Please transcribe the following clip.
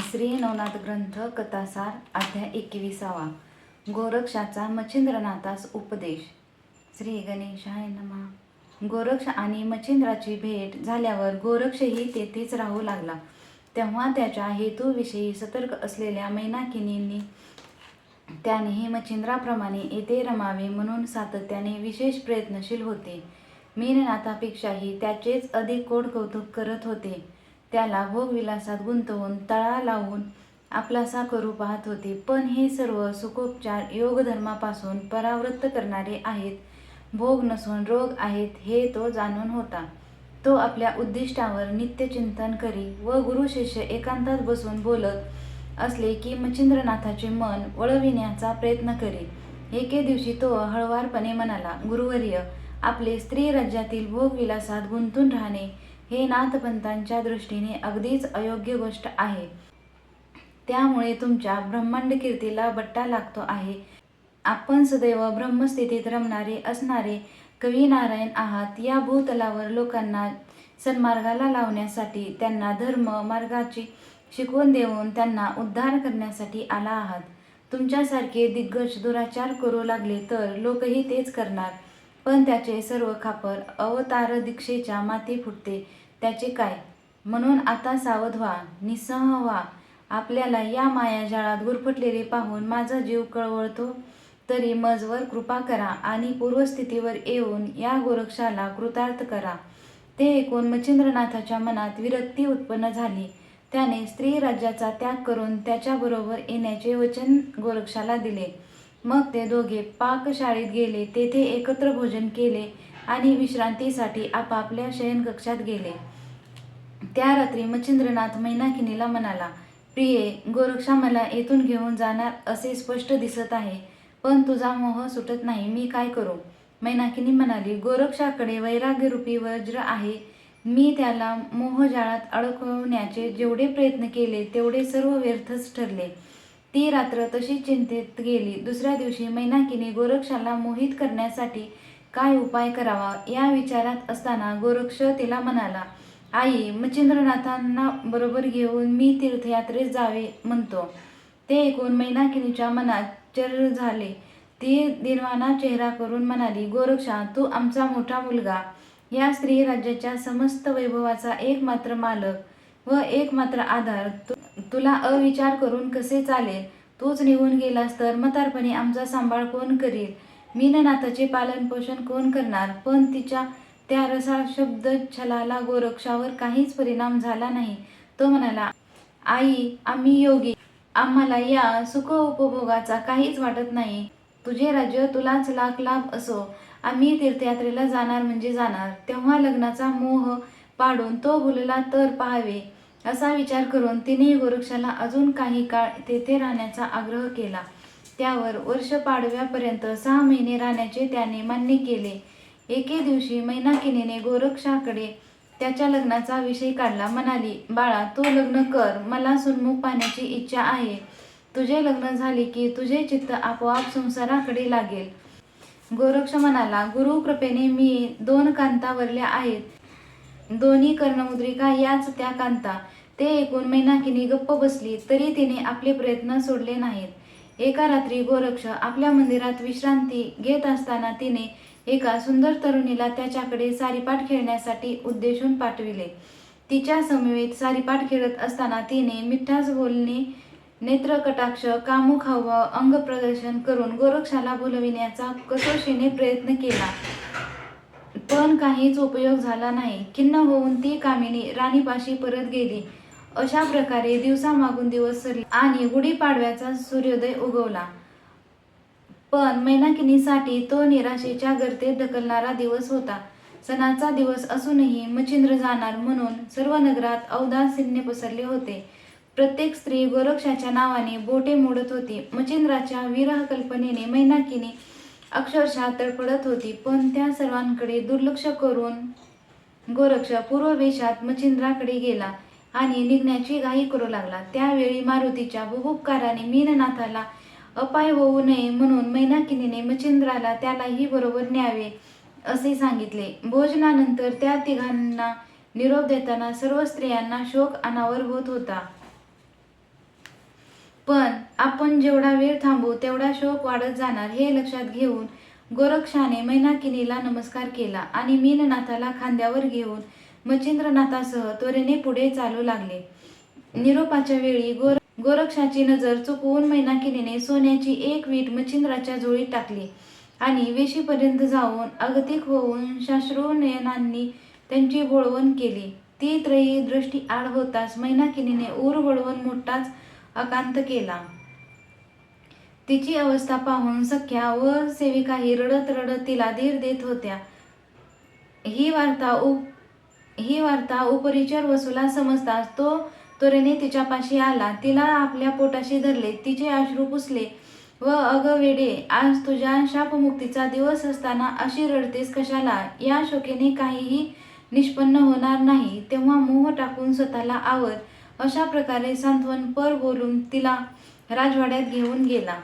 श्री नवनाथ ग्रंथ कथासार अध्याय एकविसावा. गोरक्षाचा मच्छिंद्रनाथास उपदेश. श्री गणेशाय नमा. गोरक्ष आणि मच्छिंद्राची भेट झाल्यावर गोरक्षही तेथेच राहू लागला. तेव्हा त्याच्या हेतूविषयी सतर्क असलेल्या मैनाकिनींनी त्यानेही मच्छिंद्राप्रमाणे येथे रमावे म्हणून सातत्याने विशेष प्रयत्नशील होते. मीननाथापेक्षाही त्याचेच अधिक कोड कौतुक करत होते. त्याला भोगविलासात गुंतवून तळा लावून आपलासा करू पाहत होते. पण हे सर्व सुखोपचार योगधर्मापासून परावृत्त करणारे आहेत. भोग नसून रोग आहेत हे तो जाणून होता. तो आपल्या उद्दिष्टावर नित्य चिंतन करी व गुरु शिष्य एकांतात बसून बोलत असले की मच्छिंद्रनाथाचे मन वळविण्याचा प्रयत्न करी. एके दिवशी तो हळवारपणे म्हणाला गुरुवर्य आपले स्त्री राज्यातील भोगविलासात गुंतून राहणे हे नाथपंतांच्या दृष्टीने अगदीच अयोग्य गोष्ट आहे. त्यामुळे तुमच्या ब्रह्मांड कीर्तीला बट्टा लागतो आहे. आपण सदैव ब्रह्मस्थितीत रमणारे असणारे कवी नारायण आहात या भूतलावर लोकांना सन्मार्गाला लावण्यासाठी त्यांना धर्म मार्गाची शिकवण देऊन त्यांना उद्धार करण्यासाठी आला आहात. तुमच्यासारखे दिग्गज दुराचार करू लागले तर लोकही तेच करणार. पण त्याचे सर्व खापर अवतार दीक्षेच्या माती फुटते. त्याचे काय? म्हणून आता सावध व्हा निस्सह व्हा. आपल्याला या मायाजाळात गुरफटलेले पाहून माझा जीव कळवळतो. तरी मजवर कृपा करा आणि पूर्वस्थितीवर येऊन या गोरक्षाला कृतार्थ करा. ते ऐकून मच्छिंद्रनाथाच्या मनात विरक्ती उत्पन्न झाली. त्याने स्त्री राज्याचा त्याग करून त्याच्याबरोबर येण्याचे वचन गोरक्षाला दिले. मग ते दोघे पाकशाळेत गेले तेथे एकत्र भोजन केले आणि विश्रांतीसाठी आपापल्या शयनकक्षात गेले. त्या रात्री मच्छिंद्रनाथ मैनाकिनीला म्हणाला प्रिये गोरक्षा मला येथून घेऊन जाणार असे स्पष्ट दिसत आहे पण तुझा मोह सुटत नाही मी काय करू? मैनाकिनी म्हणाली गोरक्षाकडे वैराग्यरूपी वज्र आहे. मी त्याला मोहजाळात अडकवण्याचे जेवढे प्रयत्न केले तेवढे सर्व व्यर्थच ठरले. ती रात्र तशी चिंतेत गेली. दुसऱ्या दिवशी मैनाकीने गोरक्षाला मोहित करण्यासाठी काय उपाय करावा या विचारात असताना गोरक्ष तिला म्हणाला आई मच्छिंद्रनाथांना बरोबर घेऊन मी तीर्थयात्रेस जावे म्हणतो. ते ऐकून मैनाकिनीच्या मनात चर झाले. ती दिनवाना चेहरा करून म्हणाली गोरक्षा तू आमचा मोठा मुलगा. या स्त्री राज्याच्या समस्त वैभवाचा एकमात्र मालक. व एकमात्र आधार. तु तुला अविचार करून कसे चालेल? तूच निघून गेलास तर मतारपणी आमचा सांभाळ कोण करील? मीननाथाचे पालन पोषण कोण करणार? पण तिच्या त्या रसाळ शब्द छलाला गोरक्षावर काहीच परिणाम झाला नाही. तो म्हणाला आई आम्ही योगी. आम्हाला या सुख उपभोगाचा काहीच वाटत नाही. तुझे राज्य तुलाच लाख लाभ असो. आम्ही तीर्थयात्रेला जाणार म्हणजे जाणार. तेव्हा लग्नाचा मोह पाडून तो भुलला तर पाहावे. असा विचार करून तिने गोरक्षाला अजून काही काळ तेथे राहण्याचा आग्रह केला. त्यावर वर्ष पाडव्यापर्यंत सहा महिने राहण्याचे त्याने मान्य केले. एके दिवशी मैनाकिनीने गोरक्षाकडे त्याच्या लग्नाचा विषय काढला. म्हणाली बाळा तू लग्न कर. मला सुनमुख पाहण्याची इच्छा आहे. तुझे लग्न झाले की तुझे चित्त आपोआप संसाराकडे लागेल. गोरक्ष म्हणाला गुरु कृपेने मी दोन कांता वरल्या आहेत. दोन्ही कर्णमुद्रिका याच त्या कांता. ते ऐकून मैनाकिनी गप्प बसली तरी तिने आपले प्रयत्न सोडले नाहीत. एका रात्री गोरक्ष आपल्या मंदिरात विश्रांती घेत असताना तिने एका सुंदर तरुणीला त्याच्याकडे सारीपाठ खेळण्यासाठी उद्देशून पाठविले. तिच्या समवेत सारीपाठ खेळत असताना तिने मिठास बोलणे नेत्रकटाक्ष कामुक हावभाव अंग प्रदर्शन करून गोरक्षाला बोलविण्याचा कसोशीने प्रयत्न केला. पण काहीच उपयोग झाला नाही. खिन्न होऊन ती कामिनी राणीपाशी परत गेली. अशा प्रकारे दिवसामागून दिवस सरले आणि गुढीपाडव्याचा सूर्योदय उगवला. पण मैनाकिनीसाठी तो निराशेच्या गर्तेत ढकलणारा दिवस होता. सणाचा दिवस असूनही मच्छिंद्र जाणार म्हणून सर्व नगरात अवदासिन्य पसरले होते. प्रत्येक स्त्री गोरक्षाच्या नावाने बोटे मोडत होती. मच्छिंद्राच्या विरह कल्पनेने मैनाकिनी अक्षरशः तडफडत होती पण त्या सर्वांकडे दुर्लक्ष करून गोरक्ष पूर्व वेशात मच्छिंद्राकडे गेला आणि निघण्याची घाई करू लागला. त्यावेळी मारुतीच्या बुभुपकाराने मीननाथाला अपाय होऊ नये म्हणून मैनाकिनीने मच्छिंद्राला त्यालाही बरोबर न्यावे असे सांगितले. भोजनानंतर त्या तिघांना निरोप देताना सर्व स्त्रियांना शोक अनावर होत होता. पण आपण जेवढा वेळ थांबू तेवढा शोक वाढत जाणार हे लक्षात घेऊन गोरक्षाने मैनाकिनीला नमस्कार केला आणि मीननाथाला खांद्यावर घेऊन मच्छिंद्रनाथासह त्वरेने पुढे चालू लागले. निरोपाच्या वेळी गोर गोरक्षाची नजर चुकवून मैनाकिनीने सोन्याची एक वीट मच्छिंद्राच्या झोळीत टाकली आणि वेशीपर्यंत जाऊन अगतिक होऊन शाश्रू नयनांनी त्यांची बोळवण केली. ती त्रयी दृष्टी आड होताच मैनाकिनीने ऊर वळवून मोठाच अकांत केला. तिची अवस्था पाहून सख्या व सेविकाही रडत रडत तिला धीर देत होत्या. ही वार्ता उप ही वार्ता उपरिचर वसूला समजताच तो त्वरेने तिच्यापाशी आला. तिला आपल्या पोटाशी धरले. तिचे अश्रू पुसले व अग वेडे आज तुझ्या शापमुक्तीचा दिवस असताना अशी रडतेस कशाला? या शोकेने काहीही निष्पन्न होणार नाही. तेव्हा मोह टाकून स्वतःला आवर. अशा प्रकारे सांत्वनपर बोलून तिला राजवाड्यात घेऊन गेला.